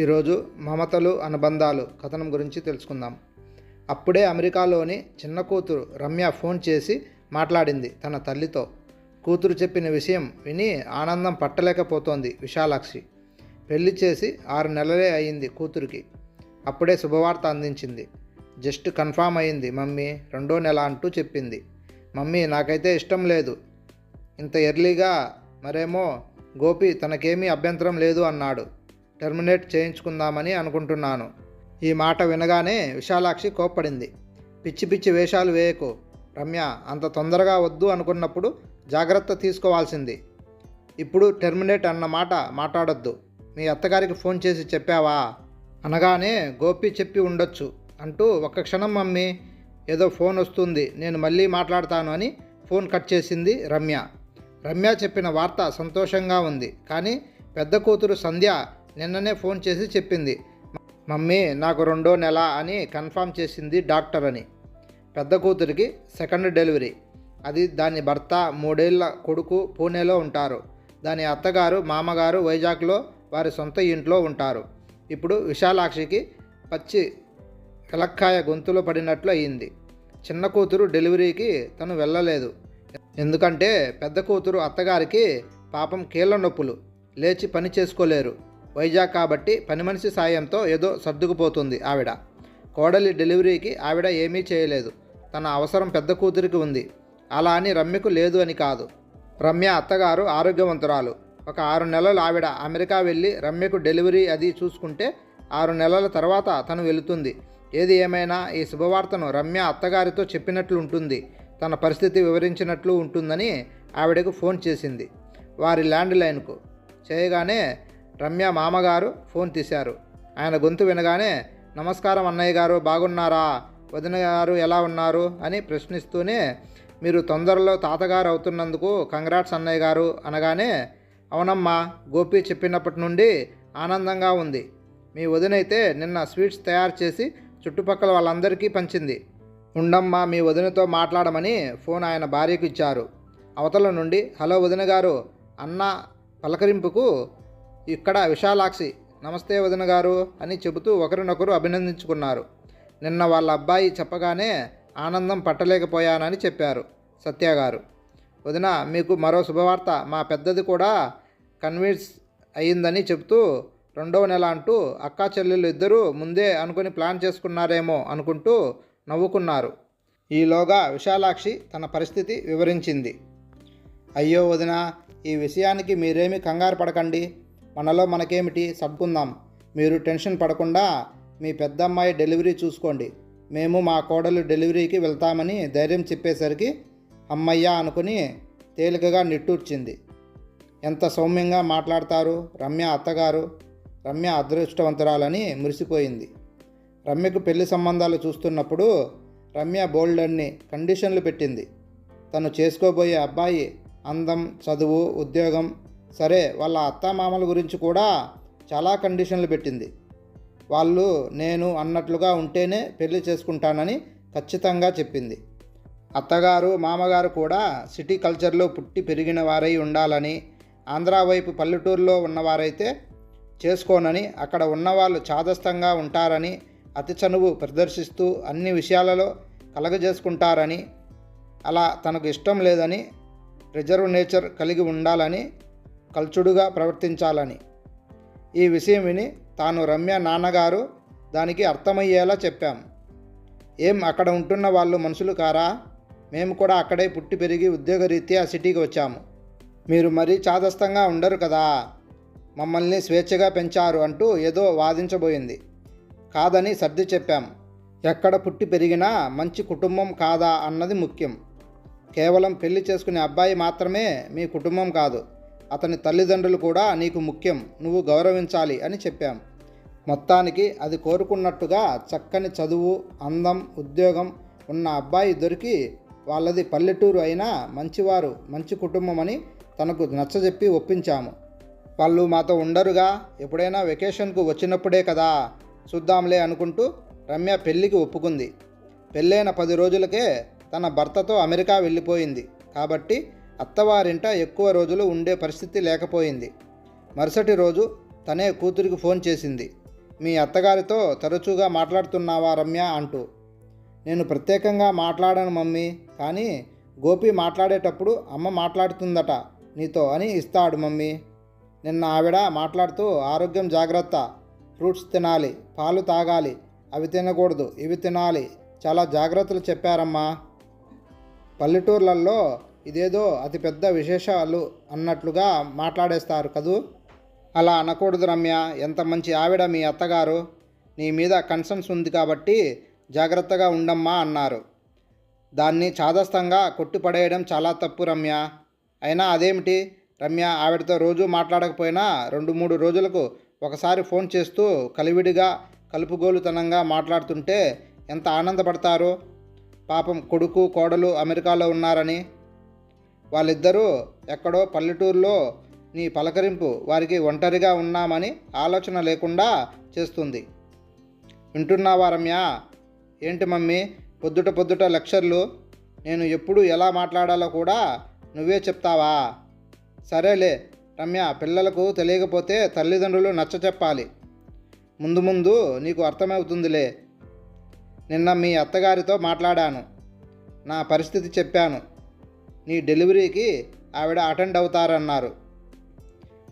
ఈరోజు మమతలు అనుబంధాలు కథనం గురించి తెలుసుకుందాం. అప్పుడే అమెరికాలోని చిన్న కూతురు రమ్య ఫోన్ చేసి మాట్లాడింది తన తల్లితో. కూతురు చెప్పిన విషయం విని ఆనందం పట్టలేకపోతోంది విశాలాక్షి. పెళ్ళి చేసి ఆరు నెలలే అయింది కూతురికి. అప్పుడే శుభవార్త అందించింది. జస్ట్ కన్ఫామ్ అయింది మమ్మీ రెండో నెల అంటూ చెప్పింది. మమ్మీ నాకైతే ఇష్టం లేదు. ఇంత ఎర్లీగా మరేమో గోపి తనకేమీ అభ్యంతరం లేదు అన్నాడు. టెర్మినేట్ చేయించుకుందామని అనుకుంటున్నాను. ఈ మాట వినగానే విశాలాక్షి కోప్పడింది. పిచ్చి పిచ్చి వేషాలు వేయకు. రమ్య అంత తొందరగా వద్దు అనుకున్నప్పుడు జాగ్రత్త తీసుకోవాల్సింది. ఇప్పుడు టెర్మినేట్ అన్న మాట మాట్లాడొద్దు. మీ అత్తగారికి ఫోన్ చేసి చెప్పావా? అనగానే గోపి చెప్పి ఉండొచ్చు. అంటూ ఒక్క క్షణం మమ్మీ ఏదో ఫోన్ వస్తుంది నేను మళ్ళీ మాట్లాడతాను అని ఫోన్ కట్ చేసింది రమ్య. రమ్య చెప్పిన వార్త సంతోషంగా ఉంది. కానీ పెద్ద కూతురు సంధ్య నిన్ననే ఫోన్ చేసి చెప్పింది. మమ్మీ నాకు రెండో నెల అని కన్ఫామ్ చేసింది డాక్టర్ అని. పెద్ద కూతురికి సెకండ్ డెలివరీ. అది దాని భర్త మూడేళ్ళ కొడుకు పూణేలో ఉంటారు. దాని అత్తగారు మామగారు వైజాగ్లో వారి సొంత ఇంట్లో ఉంటారు. ఇప్పుడు విశాలాక్షికి పచ్చి కలక్కాయ గొంతులో పడినట్లు అయ్యింది చిన్న కూతురు డెలివరీకి తను వెళ్ళలేదు. ఎందుకంటే పెద్ద కూతురు అత్తగారికి పాపం కీళ్ళ నొప్పులు. లేచి పని చేసుకోలేరు. వైజాగ్ కాబట్టి పని మనిషి సాయంతో ఏదో సర్దుకుపోతుంది ఆవిడ. కోడలి డెలివరీకి ఆవిడ ఏమీ చేయలేదు. తన అవసరం పెద్ద కూతురికి ఉంది. అలా అని రమ్యకు లేదు అని కాదు. రమ్య అత్తగారు ఆరోగ్యవంతురాలు. ఒక ఆరు నెలలు ఆవిడ అమెరికా వెళ్ళి రమ్యకు డెలివరీ అది చూసుకుంటే ఆరు నెలల తర్వాత తను వెళుతుంది. ఏది ఏమైనా ఈ శుభవార్తను రమ్య అత్తగారితో చెప్పినట్లు ఉంటుంది. తన పరిస్థితి వివరించినట్లు ఉంటుందని ఆవిడకు ఫోన్ చేసింది. వారి ల్యాండ్ లైన్కు చేయగానే రమ్య మామగారు ఫోన్ తీశారు. ఆయన గొంతు వినగానే నమస్కారం అన్నయ్య గారు బాగున్నారా? వదిన గారు ఎలా ఉన్నారు? అని ప్రశ్నిస్తూనే మీరు తొందరలో తాతగారు అవుతున్నందుకు కంగ్రాట్స్ అన్నయ్య గారు అనగానే అవునమ్మా గోపి చెప్పినప్పటి నుండి ఆనందంగా ఉంది. మీ వదినైతే నిన్న స్వీట్స్ తయారు చేసి చుట్టుపక్కల వాళ్ళందరికీ పంచింది. ఉండమ్మా మీ వదినతో మాట్లాడమని ఫోన్ ఆయన భార్యకు ఇచ్చారు. అవతల నుండి హలో వదిన గారు అన్న పలకరింపుకు ఇక్కడ విశాలాక్షి నమస్తే వదిన గారు అని చెబుతూ ఒకరినొకరు అభినందించుకున్నారు. నిన్న వాళ్ళ అబ్బాయి చెప్పగానే ఆనందం పట్టలేకపోయానని చెప్పారు సత్య గారు. వదిన మీకు మరో శుభవార్త. మా పెద్దది కూడా కన్విన్స్ అయ్యిందని చెబుతూ రెండవ నెల అంటూ అక్కా చెల్లెళ్ళు ఇద్దరూ ముందే అనుకుని ప్లాన్ చేసుకున్నారేమో అనుకుంటూ నవ్వుకున్నారు. ఈలోగా విశాలాక్షి తన పరిస్థితి వివరించింది. అయ్యో వదిన ఈ విషయానికి మీరేమీ కంగారు పడకండి. మనలో మనకేమిటి? సర్దుకుందాం. మీరు టెన్షన్ పడకుండా మీ పెద్దమ్మాయి డెలివరీ చూసుకోండి. మేము మా కోడలు డెలివరీకి వెళ్తామని ధైర్యం చెప్పేసరికి అమ్మయ్య అనుకుని తేలికగా నిట్టూర్చింది. ఎంత సౌమ్యంగా మాట్లాడతారు? రమ్య అత్తగారు రమ్య అదృష్టవంతురాలని మురిసిపోయింది. రమ్యకు పెళ్ళి సంబంధాలు చూస్తున్నప్పుడు రమ్య బోల్డ్ అన్ని కండిషన్లు పెట్టింది. తను చేసుకోబోయే అబ్బాయి అందం చదువు ఉద్యోగం సరే వాళ్ళ అత్తామామల గురించి కూడా చాలా కండిషన్లు పెట్టింది. వాళ్ళు నేను అన్నట్లుగా ఉంటేనే పెళ్ళి చేసుకుంటానని ఖచ్చితంగా చెప్పింది. అత్తగారు మామగారు కూడా సిటీ కల్చర్లో పుట్టి పెరిగిన వారై ఉండాలని ఆంధ్ర వైపు పల్లెటూరులో ఉన్నవారైతే చేసుకోనని అక్కడ ఉన్నవాళ్ళు చాదస్తంగా ఉంటారని అతి చనువు ప్రదర్శిస్తూ అన్ని విషయాలలో కలగజేసుకుంటారని అలా తనకు ఇష్టం లేదని రిజర్వ్ నేచర్ కలిగి ఉండాలని కల్చుడుగా ప్రవర్తించాలని. ఈ విషయం విని తాను రమ్య నాన్నగారు దానికి అర్థమయ్యేలా చెప్పాం. ఏం అక్కడ ఉంటున్న వాళ్ళు మనుషులు కారా? మేము కూడా అక్కడే పుట్టి పెరిగి ఉద్యోగరీత్యా సిటీకి వచ్చాము. మీరు మరీ చాదస్తంగా ఉండరు కదా? మమ్మల్ని స్వేచ్ఛగా పెంచారు అంటూ ఏదో వాదించబోయింది. కాదని సర్ది చెప్పాం. ఎక్కడ పుట్టి పెరిగినా మంచి కుటుంబం కాదా అన్నది ముఖ్యం. కేవలం పెళ్ళి చేసుకునే అబ్బాయి మాత్రమే మీ కుటుంబం కాదు. అతని తల్లిదండ్రులు కూడా నీకు ముఖ్యం నువ్వు గౌరవించాలి అని చెప్పాం. మొత్తానికి అది కోరుకున్నట్టుగా చక్కని చదువు అందం ఉద్యోగం ఉన్న అబ్బాయి దొరికి వాళ్ళది పల్లెటూరు అయినా మంచివారు మంచి కుటుంబం అని తనకు నచ్చజెప్పి ఒప్పించాము. వాళ్ళు మాతో ఉండరుగా ఎప్పుడైనా వెకేషన్కు వచ్చినప్పుడే కదా చూద్దాంలే అనుకుంటూ రమ్య పెళ్ళికి ఒప్పుకుంది. పెళ్ళైన పది రోజులకే తన భర్తతో అమెరికా వెళ్ళిపోయింది. కాబట్టి అత్తవారింట ఎక్కువ రోజులు ఉండే పరిస్థితి లేకపోయింది. మరుసటి రోజు తనే కూతురికి ఫోన్ చేసింది. మీ అత్తగారితో తరచుగా మాట్లాడుతున్నావా రమ్య అంటూ. నేను ప్రత్యేకంగా మాట్లాడాను మమ్మీ కానీ గోపి మాట్లాడేటప్పుడు అమ్మ మాట్లాడుతుందట నీతో అని ఇస్తాడు మమ్మీ. నిన్న ఆవిడ మాట్లాడుతూ ఆరోగ్యం జాగ్రత్త ఫ్రూట్స్ తినాలి పాలు తాగాలి అవి తినకూడదు ఇవి తినాలి చాలా జాగ్రత్తలు చెప్పారమ్మా. పల్లెటూర్లలో ఇదేదో అతిపెద్ద విశేషాలు అన్నట్లుగా మాట్లాడేస్తారు కదూ? అలా అనకూడదు రమ్య. ఎంత మంచి ఆవిడ మీ అత్తగారు. నీ మీద కన్సర్న్స్ ఉంది కాబట్టి జాగ్రత్తగా ఉండమ్మా అన్నారు. దాన్ని చాదస్తంగా కొట్టుపడేయడం చాలా తప్పు రమ్య. అయినా అదేమిటి? రమ్య ఆవిడతో రోజు మాట్లాడకపోయినా రెండు మూడు రోజులకు ఒకసారి ఫోన్ చేస్తూ కలివిడిగా కలుపుగోలుతనంగా మాట్లాడుతుంటే ఎంత ఆనందపడతారో? పాపం కొడుకు కోడలు అమెరికాలో ఉన్నారని వాళ్ళిద్దరూ ఎక్కడో పల్లెటూరులో నీ పలకరింపు వారికి ఒంటరిగా ఉన్నామని ఆలోచన లేకుండా చేస్తుంది. వింటున్నావా రమ్య? ఏంటి మమ్మీ? పొద్దుట పొద్దుట లెక్చర్లు. నేను ఎప్పుడు ఎలా మాట్లాడాలో కూడా నువ్వే చెప్తావా? సరేలే రమ్య పిల్లలకు తెలియకపోతే తల్లిదండ్రులు నచ్చ చెప్పాలి. ముందు ముందు నీకు అర్థమవుతుందిలే. నిన్న మీ అత్తగారితో మాట్లాడాను. నా పరిస్థితి చెప్పాను. నీ డెలివరీకి ఆవిడ అటెండ్ అవుతారన్నారు.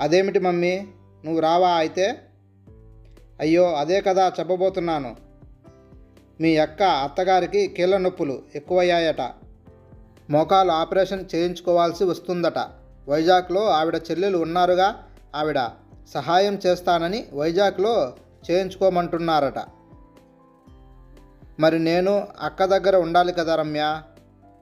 అదేమిటి మమ్మీ? నువ్వు రావా అయితే? అయ్యో అదే కదా చెప్పబోతున్నాను. మీ అక్క అత్తగారికి కీళ్ళ నొప్పులు ఎక్కువయ్యాయట. మోకాలు ఆపరేషన్ చేయించుకోవాల్సి వస్తుందట. వైజాగ్లో ఆవిడ చెల్లెలు ఉన్నారుగా ఆవిడ సహాయం చేస్తానని వైజాగ్లో చేయించుకోమంటున్నారట. మరి నేను అక్క దగ్గర ఉండాలి కదా రమ్య?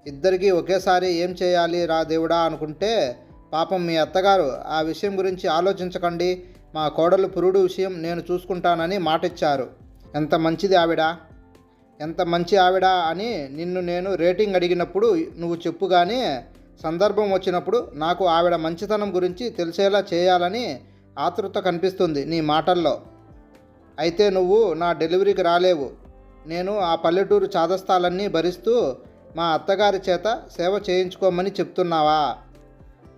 ఇద్దరికీ ఒకేసారి ఏం చేయాలి రా దేవుడా అనుకుంటే పాపం మీ అత్తగారు ఆ విషయం గురించి ఆలోచించకండి. మా కోడలు పురుడు విషయం నేను చూసుకుంటానని మాటిచ్చారు. ఎంత మంచిది ఆవిడ? ఎంత మంచి ఆవిడ అని నిన్ను నేను రేటింగ్ అడిగినప్పుడు నువ్వు చెప్పు కానీ సందర్భం వచ్చినప్పుడు నాకు ఆవిడ మంచితనం గురించి తెలిసేలా చేయాలని ఆతృత కనిపిస్తుంది నీ మాటల్లో. అయితే నువ్వు నా డెలివరీకి రాలేవు. నేను ఆ పల్లెటూరు చాదస్తాలన్నీ భరిస్తూ మా అత్తగారి చేత సేవ చేయించుకోమని చెప్తున్నావా?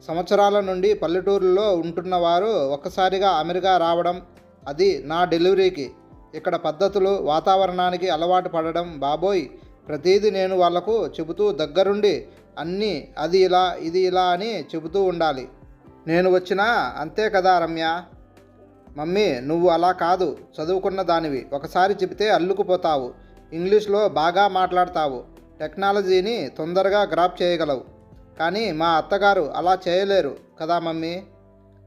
సంవత్సరాల నుండి పల్లెటూరులో ఉంటున్నవారు ఒక్కసారిగా అమెరికా రావడం అది నా డెలివరీకి ఇక్కడ పద్ధతులు వాతావరణానికి అలవాటు పడడం బాబోయ్. ప్రతీది నేను వాళ్ళకు చెబుతూ దగ్గరుండి అన్నీ అది ఇలా ఇది ఇలా అని చెబుతూ ఉండాలి. నేను వచ్చినా అంతే కదా రమ్య? మమ్మీ నువ్వు అలా కాదు. చదువుకున్న దానివి. ఒకసారి చెబితే అల్లుకుపోతావు. ఇంగ్లీష్లో బాగా మాట్లాడతావు. టెక్నాలజీని తొందరగా గ్రాప్ చేయగలవు. కానీ మా అత్తగారు అలా చేయలేరు కదా మమ్మీ?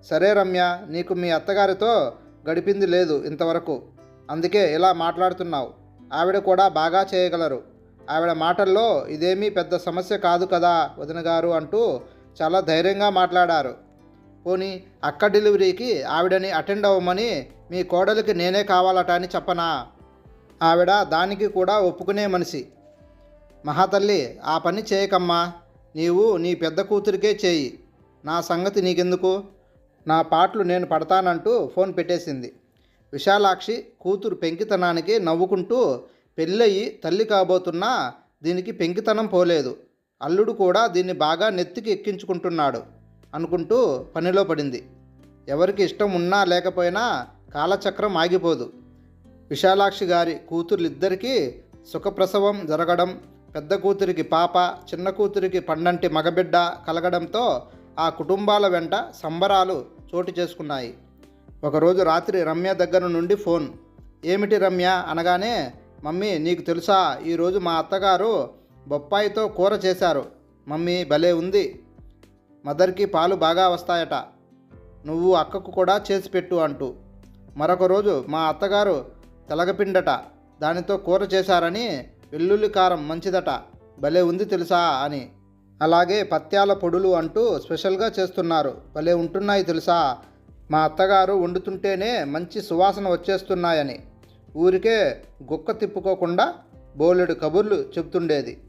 సరే రమ్య నీకు మీ అత్తగారితో గడిపింది లేదు ఇంతవరకు. అందుకే ఇలా మాట్లాడుతున్నావు. ఆవిడ కూడా బాగా చేయగలరు. ఆవిడ మాటల్లో ఇదేమీ పెద్ద సమస్య కాదు కదా వదిన గారు అంటూ చాలా ధైర్యంగా మాట్లాడారు. పోనీ అక్క డెలివరీకి ఆవిడని అటెండ్ అవ్వమని మీ కోడలికి నేనే కావాలట అని చెప్పనా? ఆవిడ దానికి కూడా ఒప్పుకునే మనిషి. మహాతల్లి ఆ పని చేయకమ్మా. నీవు నీ పెద్ద కూతురికే చేయి. నా సంగతి నీకెందుకు? నా పాటలు నేను పడతానంటూ ఫోన్ పెట్టేసింది. విశాలాక్షి కూతురు పెంకితనానికి నవ్వుకుంటూ పెళ్ళయి తల్లి కాబోతున్నా దీనికి పెంకితనం పోలేదు. అల్లుడు కూడా దీన్ని బాగా నెత్తికి ఎక్కించుకుంటున్నాడు అనుకుంటూ పనిలో పడింది. ఎవరికి ఇష్టం ఉన్నా లేకపోయినా కాలచక్రం ఆగిపోదు. విశాలాక్షి గారి కూతుర్లిద్దరికీ సుఖప్రసవం జరగడం పెద్ద కూతురికి పాప చిన్న కూతురికి పండంటి మగబిడ్డ కలగడంతో ఆ కుటుంబాల వెంట సంబరాలు చోటు చేసుకున్నాయి. ఒకరోజు రాత్రి రమ్య దగ్గర నుండి ఫోన్. ఏమిటి రమ్య? అనగానే మమ్మీ నీకు తెలుసా ఈరోజు మా అత్తగారు బొప్పాయితో కూర చేశారు. మమ్మీ భలే ఉంది. మదర్కి పాలు బాగా వస్తాయట. నువ్వు అక్కకు కూడా చేసి పెట్టు అంటూ. మరొక రోజు మా అత్తగారు తెలగపిండట. దానితో కూర చేశారని వెల్లుల్లి కారం మంచిదట భలే ఉంది తెలుసా అని. అలాగే పత్యాల పొడులు అంటూ స్పెషల్గా చేస్తున్నారు. భలే ఉంటున్నాయి తెలుసా? మా అత్తగారు వండుతుంటేనే మంచి సువాసన వచ్చేస్తున్నాయని. ఊరికే గుక్క తిప్పుకోకుండా బోలెడు కబుర్లు చెప్తుండేది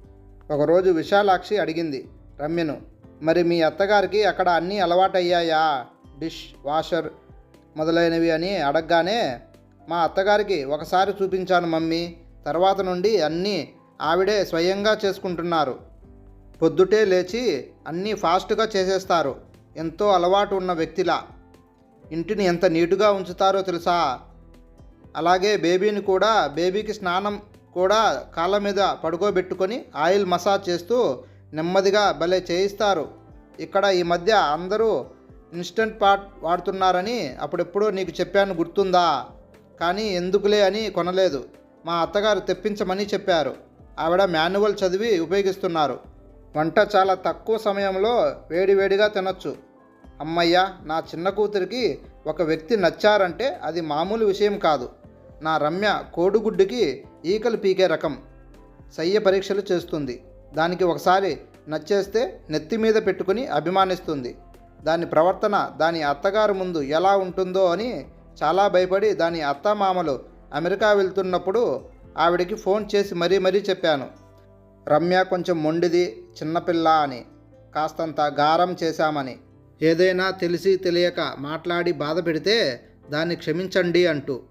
ఒకరోజు విశాలాక్షి అడిగింది రమ్యను మరి మీ అత్తగారికి అక్కడ అన్నీ అలవాటయ్యాయా? డిష్ వాషర్ మొదలైనవి అని అడగగానే మా అత్తగారికి ఒకసారి చూపించాను మమ్మీ. తర్వాత నుండి అన్నీ ఆవిడే స్వయంగా చేసుకుంటున్నారు. పొద్దుటే లేచి అన్నీ ఫాస్ట్గా చేసేస్తారు. ఎంతో అలవాటు ఉన్న వ్యక్తిలా. ఇంటిని ఎంత నీటుగా ఉంచుతారో తెలుసా? అలాగే బేబీని కూడా బేబీకి స్నానం కూడా కాళ్ళ మీద పడుకోబెట్టుకొని ఆయిల్ మసాజ్ చేస్తూ నెమ్మదిగా భలే చేయిస్తారు. ఇక్కడ ఈ మధ్య అందరూ ఇన్స్టెంట్ పాట్ వాడుతున్నారని అప్పుడెప్పుడో నీకు చెప్పాను గుర్తుందా? కానీ ఎందుకులే అని కొనలేదు. మా అత్తగారు తెప్పించమని చెప్పారు. ఆవిడ మాన్యువల్ చదివి ఉపయోగిస్తున్నారు. వంట చాలా తక్కువ సమయంలో వేడివేడిగా తినొచ్చు. అమ్మయ్య నా చిన్న కూతురికి ఒక వ్యక్తి నచ్చారంటే అది మామూలు విషయం కాదు. నా రమ్య కోడిగుడ్డుకి ఈకలు పీకే రకం. సయ్య పరీక్షలు చేస్తుంది. దానికి ఒకసారి నచ్చేస్తే నెత్తి మీద పెట్టుకుని అభిమానిస్తుంది. దాని ప్రవర్తన దాని అత్తగారు ముందు ఎలా ఉంటుందో అని చాలా భయపడి దాని అత్తమామలు అమెరికా వెళ్తున్నప్పుడు ఆవిడకి ఫోన్ చేసి మరీ మరీ చెప్పాను. రమ్య కొంచెం మొండిది చిన్నపిల్ల అని కాస్తంత గారం చేశామని. ఏదైనా తెలిసి తెలియక మాట్లాడి బాధ పెడితే దాన్ని క్షమించండి అంటూ.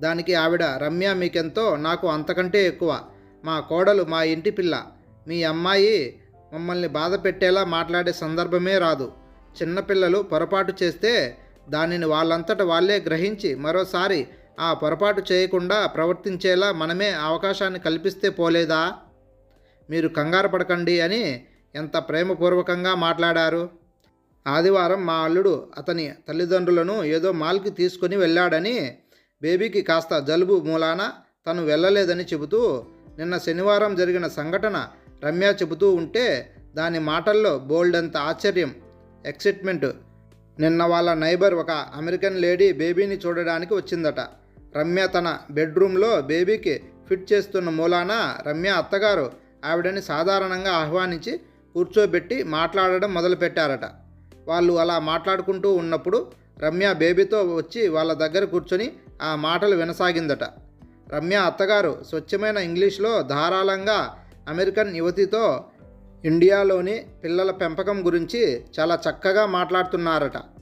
దానికి ఆవిడ రమ్య మీకెంతో నాకు అంతకంటే ఎక్కువ. మా కోడలు మా ఇంటి పిల్ల. మీ అమ్మాయి మమ్మల్ని బాధ పెట్టేలా మాట్లాడే సందర్భమే రాదు. చిన్నపిల్లలు పొరపాటు చేస్తే దానిని వాళ్ళంతట వాళ్ళే గ్రహించి మరోసారి ఆ పొరపాటు చేయకుండా ప్రవర్తించేలా మనమే అవకాశాన్ని కల్పిస్తే పోలేదా? మీరు కంగారు పడకండి అని ఎంత ప్రేమపూర్వకంగా మాట్లాడారు. ఆదివారం మా అల్లుడు అతని తల్లిదండ్రులను ఏదో మాల్కి తీసుకొని వెళ్ళాడని బేబీకి కాస్త జలుబు మూలాన తను వెళ్ళలేదని చెబుతూ నిన్న శనివారం జరిగిన సంఘటన రమ్య చెబుతూ ఉంటే దాని మాటల్లో బోల్డంత ఆశ్చర్యం ఎక్సైట్మెంట్. నిన్న వాళ్ళ నైబర్ ఒక అమెరికన్ లేడీ బేబీని చూడడానికి వచ్చిందట. రమ్య తన బెడ్రూమ్లో బేబీకి ఫిట్ చేస్తున్న మూలాన రమ్య అత్తగారు ఆవిడని సాధారణంగా ఆహ్వానించి కూర్చోబెట్టి మాట్లాడడం మొదలుపెట్టారట. వాళ్ళు అలా మాట్లాడుకుంటూ ఉన్నప్పుడు రమ్య బేబీతో వచ్చి వాళ్ళ దగ్గర కూర్చొని ఆ మాటలు వినసాగిందట. రమ్య అత్తగారు స్వచ్ఛమైన ఇంగ్లీష్లో ధారాళంగా అమెరికన్ యువతితో ఇండియాలోని పిల్లల పెంపకం గురించి చాలా చక్కగా మాట్లాడుతున్నారట.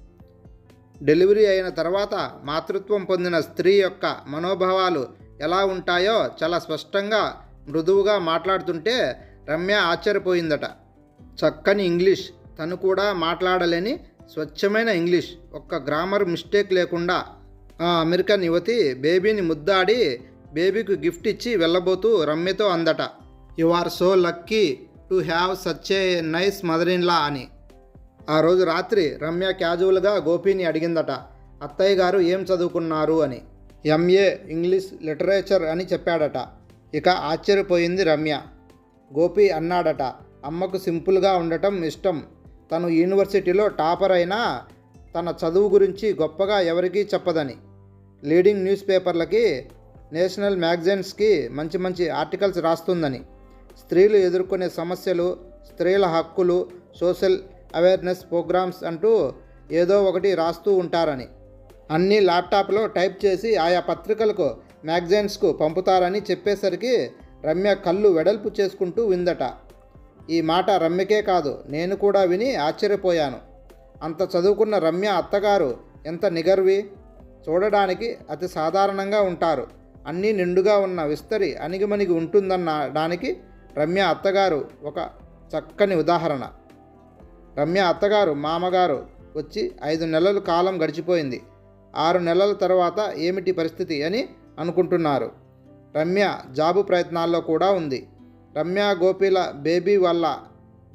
డెలివరీ అయిన తర్వాత మాతృత్వం పొందిన స్త్రీ యొక్క మనోభావాలు ఎలా ఉంటాయో చాలా స్పష్టంగా మృదువుగా మాట్లాడుతుంటే రమ్య ఆశ్చర్యపోయిందట. చక్కని ఇంగ్లీష్. తను కూడా మాట్లాడలేని స్వచ్ఛమైన ఇంగ్లీష్. ఒక్క గ్రామర్ మిస్టేక్ లేకుండా ఆ అమెరికన్ యువతి బేబీని ముద్దాడి బేబీకి గిఫ్ట్ ఇచ్చి వెళ్ళబోతూ రమ్యతో అందట. You are so lucky to have such a nice mother in law అని. ఆ రోజు రాత్రి రమ్య క్యాజువల్గా గోపిని అడిగిందట అత్తయ్య గారు ఏం చదువుకున్నారు? అని. ఎంఏ ఇంగ్లీష్ లిటరేచర్ అని చెప్పాడట. ఇక ఆశ్చర్యపోయింది రమ్య. గోపి అన్నాడట అమ్మకు సింపుల్గా ఉండటం ఇష్టం. తను యూనివర్సిటీలో టాపర్ అయినా తన చదువు గురించి గొప్పగా ఎవరికీ చెప్పదని. లీడింగ్ న్యూస్ పేపర్లకి నేషనల్ మ్యాగజైన్స్కి మంచి మంచి ఆర్టికల్స్ రాస్తుందని. స్త్రీలు ఎదుర్కొనే సమస్యలు స్త్రీల హక్కులు సోషల్ అవేర్నెస్ ప్రోగ్రామ్స్ అంటూ ఏదో ఒకటి రాస్తూ ఉంటారని. అన్నీ ల్యాప్టాప్లో టైప్ చేసి ఆయా పత్రికలకు మ్యాగజైన్స్కు పంపుతారని చెప్పేసరికి రమ్య కళ్ళు వెడల్పు చేసుకుంటూ విందట. ఈ మాట రమ్యకే కాదు నేను కూడా విని ఆశ్చర్యపోయాను. అంత చదువుకున్న రమ్య అత్తగారు ఎంత నిగర్వి? చూడడానికి అతి సాధారణంగా ఉంటారు. అన్నీ నిండుగా ఉన్న విస్తరి అణిగిమణిగి ఉంటుందన్నడానికి రమ్య అత్తగారు ఒక చక్కని ఉదాహరణ. రమ్య అత్తగారు మామగారు వచ్చి ఐదు నెలల కాలం గడిచిపోయింది. ఆరు నెలల తర్వాత ఏమిటి పరిస్థితి అని అనుకుంటున్నారు. రమ్య జాబు ప్రయత్నాల్లో కూడా ఉంది. రమ్య గోపిల బేబీ వల్ల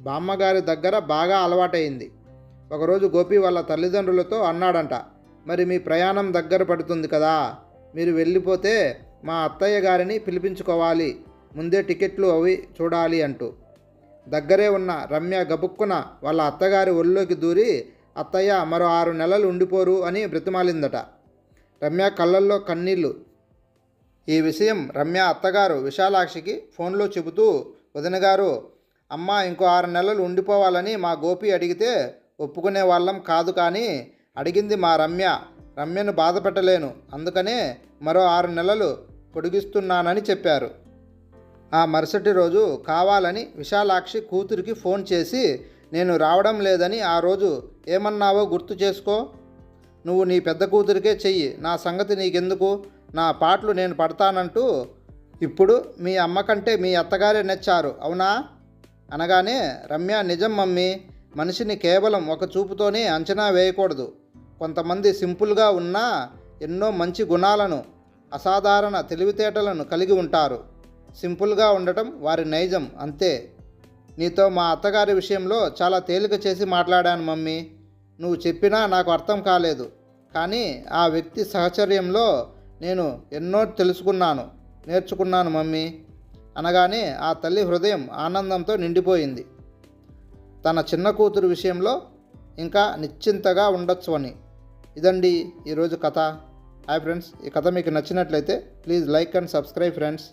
బామ్మగారి దగ్గర బాగా అలవాటైంది ఒకరోజు గోపి వాళ్ళ తల్లిదండ్రులతో అన్నాడంట మరి మీ ప్రయాణం దగ్గర పడుతుంది కదా మీరు వెళ్ళిపోతే మా అత్తయ్య గారిని పిలిపించుకోవాలి ముందే టికెట్లు అవి చూడాలి అంటూ. దగ్గరే ఉన్న రమ్య గబుక్కున వాళ్ళ అత్తగారి ఒళ్ళోకి దూరి అత్తయ్య మరో ఆరు నెలలు ఉండిపోరు అని బ్రతిమాలిందట. రమ్య కళ్ళల్లో కన్నీళ్ళు ఈ విషయం రమ్య అత్తగారు విశాలాక్షికి ఫోన్లో చెబుతూ వదిన గారు అమ్మ ఇంకో ఆరు నెలలు ఉండిపోవాలని మా గోపి అడిగితే ఒప్పుకునే వాళ్ళం కాదు కానీ అడిగింది మా రమ్య. రమ్యను బాధ పెట్టలేను అందుకనే మరో ఆరు నెలలు పొడిగిస్తున్నానని చెప్పారు. ఆ మరుసటి రోజు కావాలని విశాలాక్షి కూతురికి ఫోన్ చేసి నేను రావడం లేదని ఆ రోజు ఏమన్నావో గుర్తు చేసుకో. నువ్వు నీ పెద్ద కూతురికే చెయ్యి. నా సంగతి నీకెందుకు? నా పాటలు నేను పడతానంటూ ఇప్పుడు మీ అమ్మ కంటే మీ అత్తగారే నచ్చారు అవునా అనగానే రమ్య నిజం మమ్మీ. మనిషిని కేవలం ఒక చూపుతోనే అంచనా వేయకూడదు. కొంతమంది సింపుల్గా ఉన్నా ఎన్నో మంచి గుణాలను అసాధారణ తెలివితేటలను కలిగి ఉంటారు. సింపుల్గా ఉండటం వారి నైజం అంతే. నీతో మా అత్తగారి విషయంలో చాలా తేలిక చేసి మాట్లాడాను మమ్మీ. నువ్వు చెప్పినా నాకు అర్థం కాలేదు. కానీ ఆ వ్యక్తి సహచర్యంలో నేను ఎన్నో తెలుసుకున్నాను నేర్చుకున్నాను మమ్మీ. అనగానే ఆ తల్లి హృదయం ఆనందంతో నిండిపోయింది. తన చిన్న కూతురు విషయంలో ఇంకా నిశ్చింతగా ఉండొచ్చు అని ఇదండి ఈరోజు కథ. హాయ్ ఫ్రెండ్స్ ఈ కథ మీకు నచ్చినట్లయితే please like and subscribe friends.